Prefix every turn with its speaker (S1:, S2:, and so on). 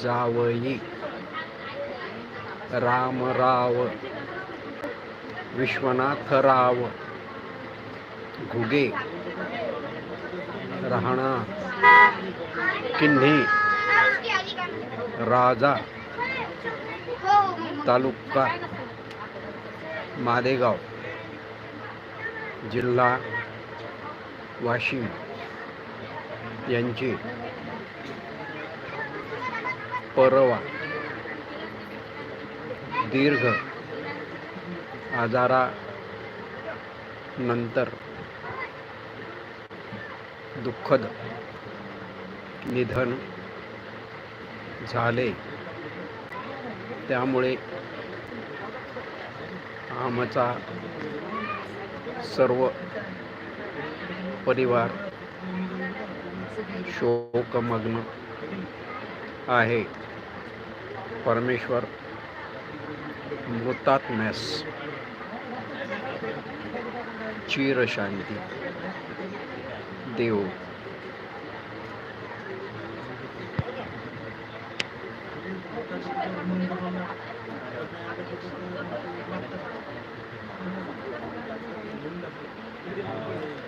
S1: जावई. रामराव विश्वनाथराव घुगे. राहणा किन्ही. राजा. तालुका. मालेगाव. जिल्हा वाशिम. यांचे. परवा. दीर्घ आजारानंतर दुःखद निधन झाले. त्यामुळे आमचा सर्व परिवार शोकमग्न आहे परमेश्वर मृतात्म्यास चिरशांती देव Thank you.